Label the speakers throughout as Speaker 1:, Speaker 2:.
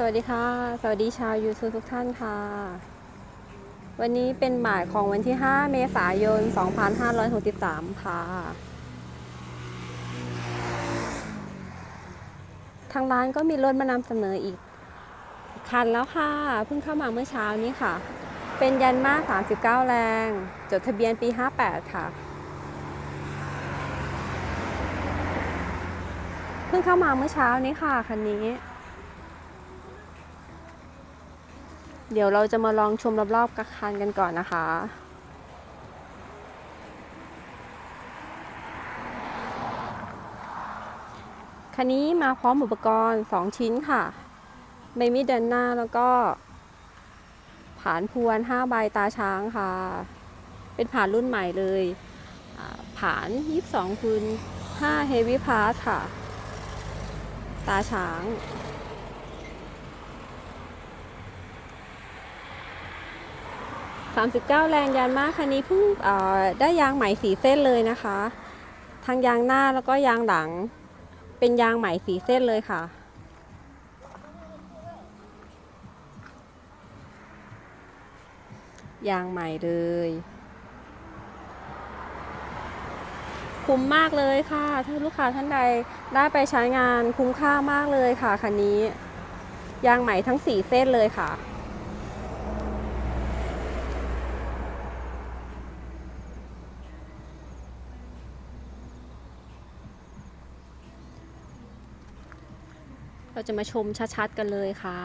Speaker 1: สวัสดีค่ะ สวัสดีชาวยูทูบทุกท่านค่ะ วันนี้เป็นบ่ายของวันที่ 5 เมษายน 2563 ค่ะ ทางร้านก็มีรถมานำเสนออีก คันแล้วค่ะ เพิ่งเข้ามาเมื่อเช้านี้ค่ะ เป็นยันมา39 แรง จดทะเบียนปี 58 ค่ะ เพิ่งเข้ามาเมื่อเช้านี้ค่ะคันนี้ เดี๋ยวเราจะมาลองชมรอบๆกับคันกันก่อนนะคะ คันนี้มาพร้อมอุปกรณ์ 2 ชิ้นค่ะใบมีดเดินหน้าแล้วก็ ผานพวน 5 ใบตาช้างค่ะ เป็นผานรุ่นใหม่เลยอ่าผาน 22คูณ5 Heavy Pass ค่ะ ตาช้าง 39 แรงยานมากคันนี้เพิ่งได้ยางใหม่สีเส้นเลยนะคะ ทั้งยางหน้าแล้วก็ยางหลัง เป็นยางใหม่สีเส้นเลยค่ะ ยางใหม่เลย คุ้มมากเลยค่ะ ถ้าลูกค้าท่านใดได้ไปใช้งานคุ้มค่ามากเลยค่ะคันนี้ ยางใหม่ทั้ง4เส้นเลยค่ะ เราจะมาชมชัดๆกันเลยค่ะ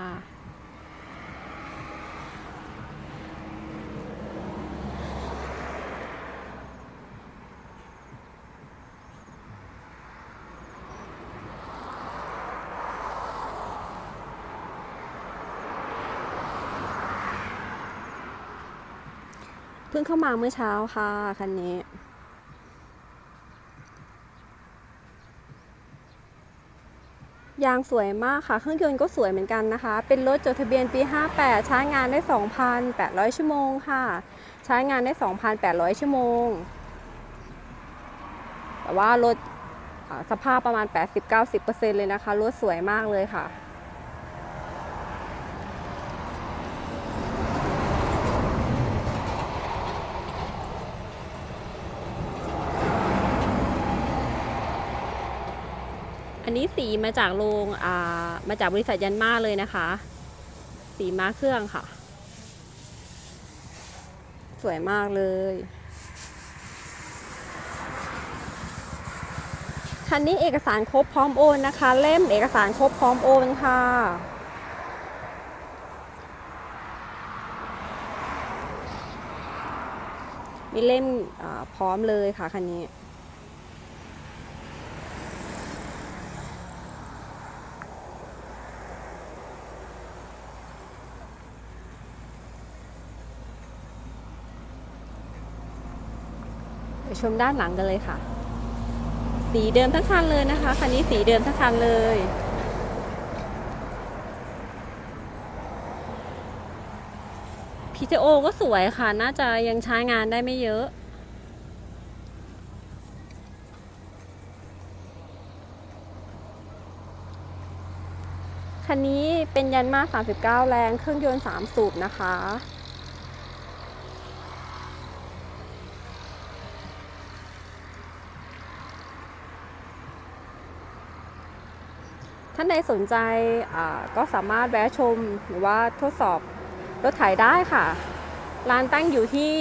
Speaker 1: เพิ่งเข้ามาเมื่อเช้าค่ะ คันนี้ ยางสวยมากค่ะ เครื่องยนต์ก็สวยเหมือนกันนะคะ เป็นรถจดทะเบียนปี 58 ใช้งานได้ 2,800 ชั่วโมงค่ะ ใช้งานได้ 2,800 ชั่วโมง แต่ว่ารถสภาพประมาณ 80-90%เลยนะคะ รถสวยมากเลยค่ะ อันนี้สีมาจากโรงอ่ามาจากบริษัทยันมาเลยนะคะ สีม้าเครื่องค่ะ สวยมากเลยคันนี้เอกสารครบพร้อมโอนนะคะ เล่มเอกสารครบพร้อมโอนค่ะมีเล่มพร้อมเลยค่ะคันนี้ ชมด้านหลังกันเลยค่ะ สีเดิมทั้งคันเลยนะคะคันนี้สีเดิมทั้งคันเลย PTO ก็สวยค่ะ น่าจะยังใช้งานได้ไม่เยอะคันนี้เป็นยันมา 39 แรง เครื่องยนต์ 3 สูบนะคะ ท่านใดสนใจก็สามารถแวะชมหรือว่าทดสอบรถไถได้ค่ะ ร้านตั้งอยู่ที่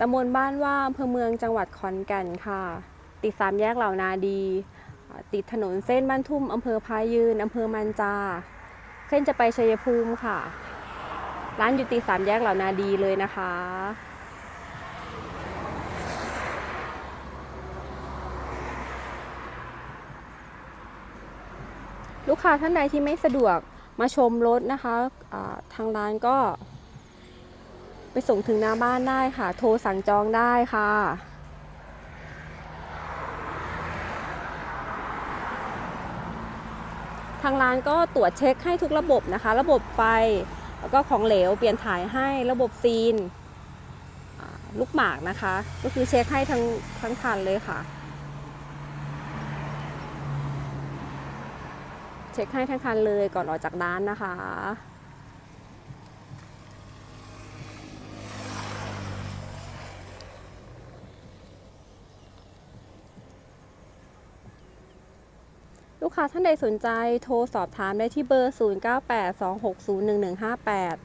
Speaker 1: ตำบลบ้านว่าอำเภอเมืองจังหวัดขอนแก่นค่ะ ติดสามแยกเหล่านาดี ติดถนนเส้นบ้านทุ่มอำเภอพายืนอำเภอมันจา เส้นจะไปชัยภูมิค่ะ ร้านอยู่ติดสามแยกเหล่านาดีเลยนะคะ ลูกค้าท่านใดที่ไม่สะดวกมาชมรถนะคะอ่าทางร้านก็ ไปส่งถึงหน้าบ้านได้ค่ะ โทรสั่งจองได้ค่ะทางร้านก็ตรวจเช็คให้ทุกระบบนะคะ ระบบไฟ แล้วก็ของเหลวเปลี่ยนถ่ายให้ระบบซีนลูกหมากนะคะ ก็คือเช็คให้ทั้งทั้งคันเลยค่ะ ช็คให้ทั้งคันเลยก่อนออกจากร้านนะคะลูกค้าท่านใดสนใจโทรสอบถามได้ที่เบอร์ 0982601158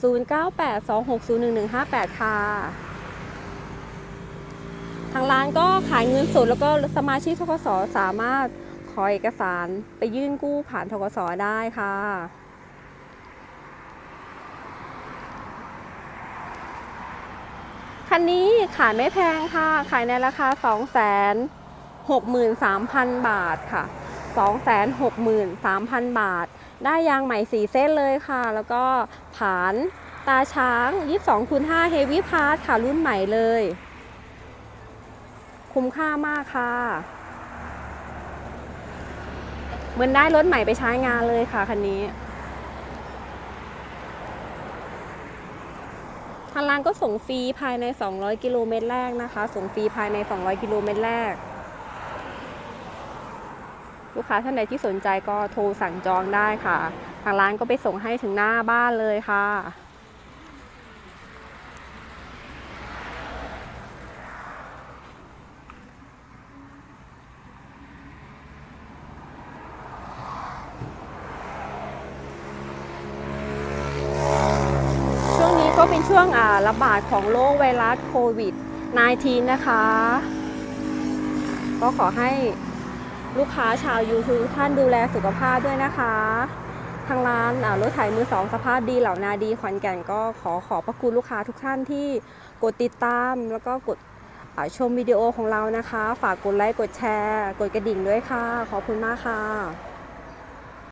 Speaker 1: 0982601158 ค่ะ ทางร้านก็ขายเงินสดแล้วก็สมาชิกทกสสามารถ อเอกสารไปยื่นกู้ผ่านทกสได้ค่ะ คันนี้ขายไม่แพงค่ะ ขายในราคา 2 6 3 0 0 0 บาทค่ะ 263,000 บาท ได้ยางใหม่4เส้นเลยค่ะ แล้วก็ผานตาช้าง 22คูณ5 Heavy Part ค่ะรุ่นใหม่เลย คุ้มค่ามากค่ะ เหมือนได้รถใหม่ไปใช้งานเลยค่ะคันนี้ทางร้านก็ส่งฟรีภายใน 200 กิโลเมตรแรกนะคะ ส่งฟรีภายใน 200 กิโลเมตรแรก ลูกค้าท่านใดที่สนใจก็โทรสั่งจองได้ค่ะ ทางร้านก็ไปส่งให้ถึงหน้าบ้านเลยค่ะ ช่วงนี้ก็ เป็นช่วงอ่าระบาดของโรคไวรัสโควิด -19 นะคะ ก็ขอให้ลูกค้าชาวยูทูบท่านดูแลสุขภาพด้วยนะคะ ทางร้านอ่ารถไถมือสองสภาพดีเหล่านาดีขอนแก่นก็ขอขอบพระคุณลูกค้าทุกท่านที่กดติดตามแล้วก็กดชมวิดีโอของเรานะคะ ฝากกดไลค์กดแชร์ กดกระดิ่งด้วยค่ะ ขอบคุณมากค่ะ